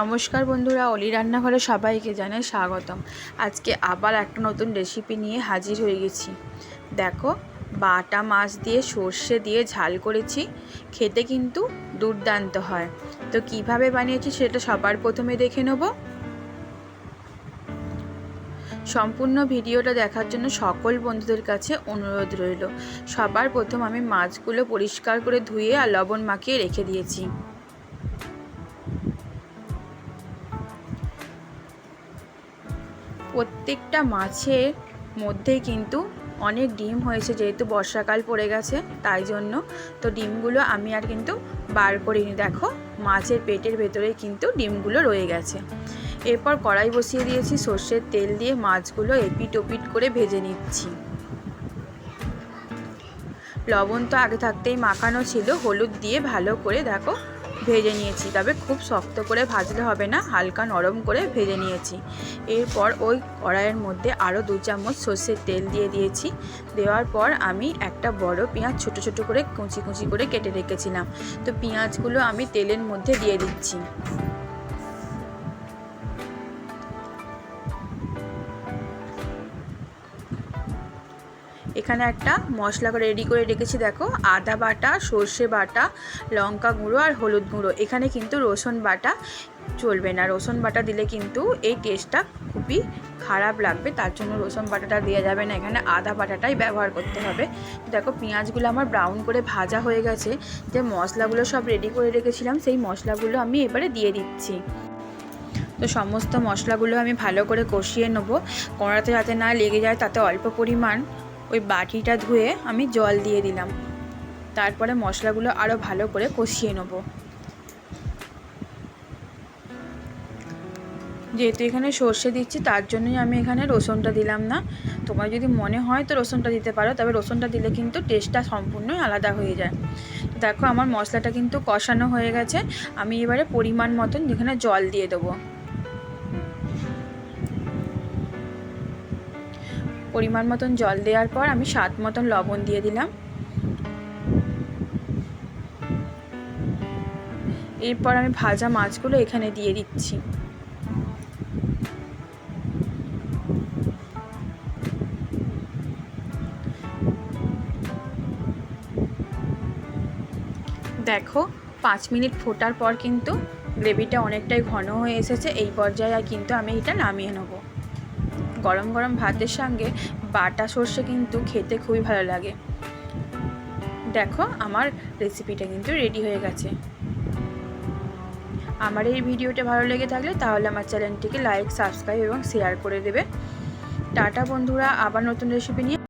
নমস্কার বন্ধুরা, অলি রান্নাঘরে সবাইকে জানাই স্বাগতম। আজকে আবার একটা নতুন রেসিপি নিয়ে হাজির হয়ে গেছি। দেখো, বাটা মাছ দিয়ে সর্ষে দিয়ে ঝাল করেছি, খেতে কিন্তু দুর্দান্ত হয়। তো কীভাবে বানিয়েছি সেটা সবার প্রথমে দেখে নেব। সম্পূর্ণ ভিডিওটা দেখার জন্য সকল বন্ধুদের কাছে অনুরোধ রইল। সবার প্রথম আমি মাছগুলো পরিষ্কার করে ধুয়ে আর লবণ মাখিয়ে রেখে দিয়েছি। প্রত্যেকটা মাছের মধ্যেই কিন্তু অনেক ডিম হয়েছে, যেহেতু বর্ষাকাল পড়ে গেছে, তাই জন্য। তো ডিমগুলো আমি আর কিন্তু বার করিনি। দেখো, মাছের পেটের ভেতরে কিন্তু ডিমগুলো রয়ে গেছে। এরপর কড়াই বসিয়ে দিয়েছি, সর্ষের তেল দিয়ে মাছগুলো এপিট ওপিট করে ভেজে নিচ্ছি। লবণ তো আগে থাকতেই মাখানো ছিল, হলুদ দিয়ে ভালো করে, দেখো ভেজে নিয়েছি। তবে খুব শক্ত করে ভাজলে হবে না, হালকা নরম করে ভেজে নিয়েছি। এরপর ওই কড়াইয়ের মধ্যে আরও দু চামচ সর্ষের তেল দিয়ে দিয়েছি। দেওয়ার পর আমি একটা বড় পেঁয়াজ ছোট ছোট করে কুচি কুচি করে কেটে রেখেছিলাম। তো পেঁয়াজগুলো আমি তেলের মধ্যে দিয়ে দিচ্ছি। এখানে একটা মশলা করে রেডি করে রেখেছি, দেখো। আদা বাটা, সর্ষে বাটা, লঙ্কা গুঁড়ো আর হলুদ গুঁড়ো। এখানে কিন্তু রসুন বাটা চলবে না। রসুন বাটা দিলে কিন্তু এই টেস্টটা খুবই খারাপ লাগবে। তার জন্য রসুন বাটাটা দেওয়া যাবে না। এখানে আদা বাটাটাই ব্যবহার করতে হবে। দেখো, পেঁয়াজগুলো আমার ব্রাউন করে ভাজা হয়ে গেছে। যে মশলাগুলো সব রেডি করে রেখেছিলাম, সেই মশলাগুলো আমি এবারে দিয়ে দিচ্ছি। তো সমস্ত মশলাগুলো আমি ভালো করে কষিয়ে নেব। কড়াতে যাতে না লেগে যায়, তাতে অল্প পরিমাণ ওই বাটিটা ধুয়ে আমি জল দিয়ে দিলাম। তারপরে মশলাগুলো আরও ভালো করে কষিয়ে নেব। যেহেতু এখানে সর্ষে দিচ্ছি, তার জন্যই আমি এখানে রসুনটা দিলাম না। তোমার যদি মনে হয় তো রসুনটা দিতে পারো, তবে রসুনটা দিলে কিন্তু টেস্টটা সম্পূর্ণই আলাদা হয়ে যায়। দেখো আমার মশলাটা কিন্তু কষানো হয়ে গেছে। আমি এবারে পরিমাণ মতন যেখানে জল দিয়ে দেবো। পরিমাণ মতন জল দেওয়ার পর আমি স্বাদ মতন লবণ দিয়ে দিলাম। এরপর আমি ভাজা মাছগুলো এখানে দিয়ে দিচ্ছি। দেখো, পাঁচ মিনিট ফোটার পর কিন্তু গ্রেভিটা অনেকটাই ঘন হয়ে এসেছে, এই পর্যায়ে কিন্তু আমি এটা নামিয়ে নেব। গরম গরম ভাতের সঙ্গে বাটা সর্ষে কিন্তু খেতে খুবই ভালো লাগে। দেখো আমার রেসিপিটা কিন্তু রেডি হয়ে গেছে। আমার এই ভিডিওটা ভালো লেগে থাকলে তাহলে আমার চ্যানেলটিকে লাইক সাবস্ক্রাইব এবং শেয়ার করে দেবে। টাটা বন্ধুরা, আবার নতুন রেসিপি নিয়ে